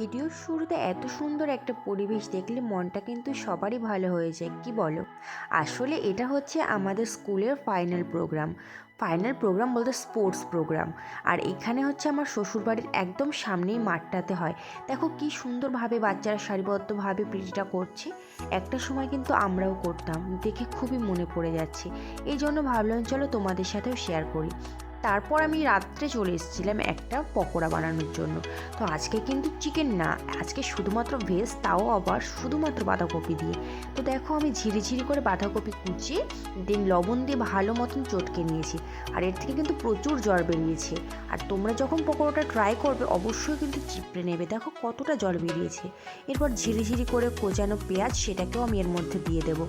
ভিডিওর শুরুতে এত সুন্দর একটা পরিবেশ দেখলে মনটা কিন্তু সবারই ভালো হয়ে যায়, কি বলো? আসলে এটা হচ্ছে আমাদের স্কুলের ফাইনাল প্রোগ্রাম ফাইনাল প্রোগ্রাম বলতে স্পোর্টস প্রোগ্রাম আর এখানে হচ্ছে আমার শ্বশুরবাড়ির একদম সামনেই মাঠটাতে হয়। দেখো কি সুন্দরভাবে বাচ্চারা সারিবদ্ধভাবে পিটিটা করছে। একটা সময় কিন্তু আমরাও করতাম, দেখে খুবই মনে পড়ে যাচ্ছে। এই জন্য ভাবলাম চলো তোমাদের সাথেও শেয়ার করি। তারপর আমি রাত্রে চলে এসেছিলাম একটা পকোড়া বানানোর জন্য। তো আজকে কিন্তু চিকেন না, আজকে শুধুমাত্র ভেজ তাও আবার শুধুমাত্র বাঁধাকপি দিয়ে। তো দেখো আমি ঝিরিঝিরি করে বাঁধাকপি কুচিয়ে দেন লবণ দিয়ে ভালো মতন চটকে নিয়েছি। আর এর থেকে কিন্তু প্রচুর জল বেরিয়েছে। আর তোমরা যখন পকোড়াটা ট্রাই করবে, অবশ্যই কিন্তু চিপড়ে নেবে। দেখো কতটা জল বেরিয়েছে। এরপর ঝিরিঝিরি করে কোচানো পেঁয়াজ, সেটাকেও আমি এর মধ্যে দিয়ে দেবো।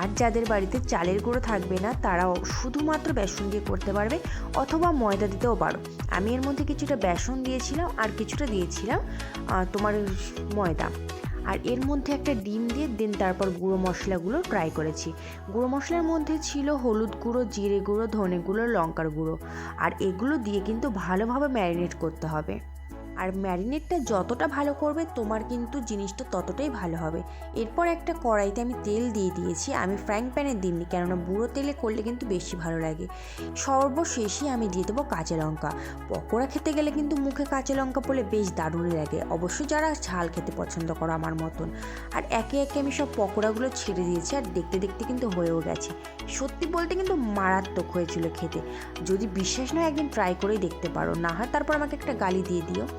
আর যাদের বাড়িতে চালের গুঁড়ো থাকবে না, তারাও শুধুমাত্র বেসন দিয়ে করতে পারবে অথবা ময়দা দিতেও পারো। আমি এর মধ্যে কিছুটা বেসন দিয়েছিলাম আর কিছুটা দিয়েছিলাম তোমার ময়দা। আর এর মধ্যে একটা ডিম দিয়ে দেন তারপর গুঁড়ো মশলাগুলো ট্রাই করেছি। গুঁড়ো মশলার মধ্যে ছিল হলুদ গুঁড়ো, জিরে গুঁড়ো, ধনে গুঁড়ো, লঙ্কার গুঁড়ো। আর এগুলো দিয়ে কিন্তু ভালোভাবে ম্যারিনেট করতে হবে। আর ম্যারিনেটটা যতটা ভালো করবে, তোমার কিন্তু জিনিসটা ততটাই ভালো হবে। এরপর একটা কড়াইতে আমি তেল দিয়ে দিয়েছি। আমি ফ্রাইং প্যানে দিইনি, কেননা বুড়ো তেলে করলে কিন্তু বেশি ভালো লাগে। সর্বশেষে আমি দিয়ে দেবো কাঁচা লঙ্কা। পকোড়া খেতে গেলে কিন্তু মুখে কাঁচা লঙ্কা পড়লে বেশ দারুণ লাগে। অবশ্যই যারা ঝাল খেতে পছন্দ করো আমার মতন। আর একে একে আমি সব পকোড়াগুলো ছেড়ে দিয়েছি আর দেখতে দেখতে কিন্তু হয়েও গেছে। সত্যি বলতে কিন্তু মারাত্মক হয়েছিল খেতে। যদি বিশ্বাস নয় একদিন ট্রাই করেই দেখতে পারো। না হয় তারপর আমাকে একটা গালি দিয়ে দিও।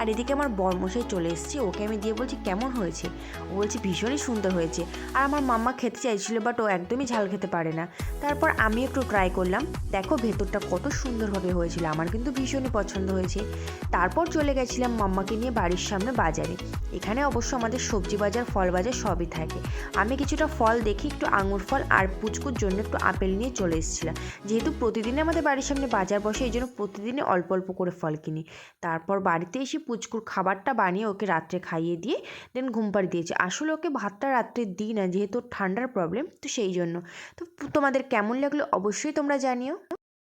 আর এদিকে আমার বর্মশাই চলে এসেছে, ওকে আমি দিয়ে বলছি, কেমন হয়েছে? ও বলছে, ভীষণই সুন্দর হয়েছে। আর আমার মাম্মা খেতে চাইছিল বাট ও একদমই ঝাল খেতে পারে না। তারপর আমি একটু ট্রাই করলাম, দেখো ভেতরটা কত সুন্দরভাবে হয়েছিল, আমার কিন্তু ভীষণই পছন্দ হয়েছে। তারপর চলে গেছিলাম মাম্মাকে নিয়ে বাড়ির সামনে বাজারে। এখানে অবশ্য আমাদের সবজি বাজার, ফল বাজার সবই থাকে। আমি কিছুটা ফল দেখি একটু আঙুর ফল আর পুচকুর জন্য একটু আপেল নিয়ে চলে এসেছিলাম। যেহেতু প্রতিদিনে আমাদের বাড়ির সামনে বাজার বসে, এই জন্য প্রতিদিনে অল্প অল্প করে ফল কিনি। তারপর বাড়িতে এসে পুচকুর খাবারটা বানিয়ে ওকে রাত্রে খাইয়ে দিয়ে দেন ঘুম পাড়ি দিয়েছি। আসলে ওকে ভাতটা রাত্রে দিই না, যেহেতু ঠান্ডার প্রবলেম তো সেই জন্য। তো তোমাদের কেমন লাগল অবশ্যই তোমরা জানিও।